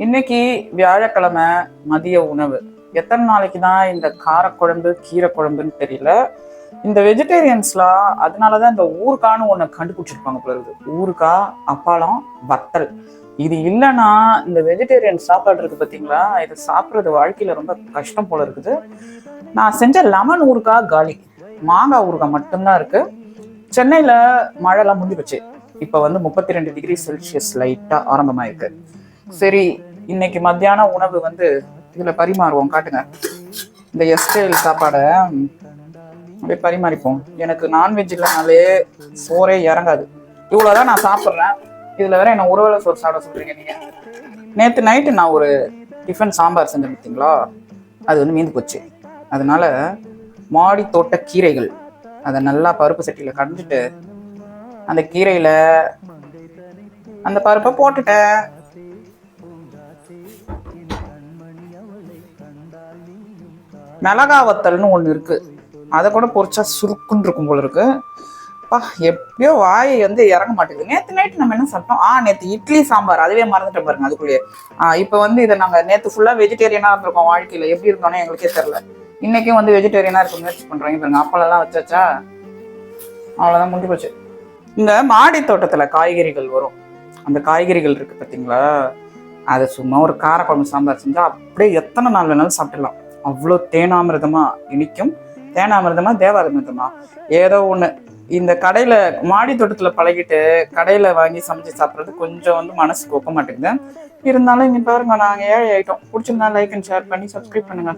இன்னைக்கு வியாழக்கிழமை மதிய உணவு. எத்தனை நாளைக்கு தான் இந்த காரக்குழம்பு கீரை குழம்புன்னு தெரியல. இந்த வெஜிடேரியன்ஸ்லாம் அதனால தான் இந்த ஊருக்கான்னு ஒன்று கண்டுபிடிச்சிருப்பாங்க போல இருக்குது. ஊறுகாய் அப்பாளம் வத்தல். இது இல்லைன்னா இந்த வெஜிடேரியன் சாப்பாடு இருக்குது பார்த்தீங்களா இது சாப்பிட்றது வாழ்க்கையில் ரொம்ப கஷ்டம் போல இருக்குது. நான் செஞ்ச லெமன் ஊருக்கா காலி மாங்காய் ஊறுகாய் மட்டும்தான் இருக்கு. சென்னையில் மழைலாம் முடிஞ்சு போச்சு இப்போ வந்து முப்பத்தி ரெண்டு டிகிரி செல்சியஸ் லைட்டாக ஆரம்பமாயிருக்கு. சரி இன்னைக்கு மத்தியான உணவு வந்து இதில் பரிமாறுவோம் காட்டுங்க. இந்த எஸ்டைல் சாப்பாடை அப்படியே பரிமாறிப்போம். எனக்கு நான்வெஜ் இல்லைனாலே சோறே இறங்காது. இவ்வளோதான் நான் சாப்பிட்றேன். இதில் வேற என்ன உறவுல சோறு சாப்பிட சொல்கிறீங்க நீங்கள் நேற்று நைட்டு நான் ஒரு டிஃபன் சாம்பார் செஞ்சேன் பார்த்தீங்களா அது வந்து மீந்து போச்சு. அதனால மாடி தோட்ட கீரைகள் அதை நல்லா பருப்பு சட்டியில் கடைஞ்சிட்டு அந்த கீரையில் அந்த பருப்பை போட்டுட்டேன். மிளகா வத்தல்னு ஒன்று இருக்குது அதை கூட பொறிச்சா சுருக்குன்னு இருக்கும் போல இருக்கு. அப்பா எப்பயோ வாய் வந்து இறங்க மாட்டேங்குது. நேற்று நைட்டு நம்ம என்ன சாப்பிட்டோம்? ஆ நேற்று இட்லி சாம்பார். அதுவே மறந்துட்டு பாருங்க அதுக்குள்ளேயே. ஆ இப்போ வந்து இதை நாங்கள் நேற்று ஃபுல்லாக வெஜிடேரியனாக இருந்திருக்கோம் வாழ்க்கையில். எப்படி இருக்கோம்னு எங்களுக்கே தெரில இன்றைக்கும் வந்து வெஜிடேரியனாக இருக்க முயற்சி பண்ணுறோம் பாருங்க அப்பளம்லாம் வச்சாச்சா? அவ்வளோதான் முடிஞ்சு போச்சு. இந்த மாடி தோட்டத்தில் காய்கறிகள் வரும். அந்த காய்கறிகள் இருக்குது பார்த்தீங்களா அதை சும்மா ஒரு காரக்குழம்பு சாம்பார் செஞ்சால் அப்படியே எத்தனை நாள் வேணாலும் சாப்பிடலாம் அவ்வளோ தேனாமிரதமா இனிக்கும். தேனாமிரதமா தேவாமிரதமா ஏதோ ஒன்று இந்த கடையில் மாடி தோட்டத்தில் பழகிட்டு கடையில் வாங்கி சமைச்சு சாப்பிட்றது கொஞ்சம் வந்து மனசுக்கு ஒக்க மாட்டேங்குது. இருந்தாலும் இங்கே பாருங்க நாங்கள் ஏழை ஆயிட்டோம். பிடிச்சிருந்தா லைக் அண்ட் ஷேர் பண்ணி சப்ஸ்கிரைப் பண்ணுங்க.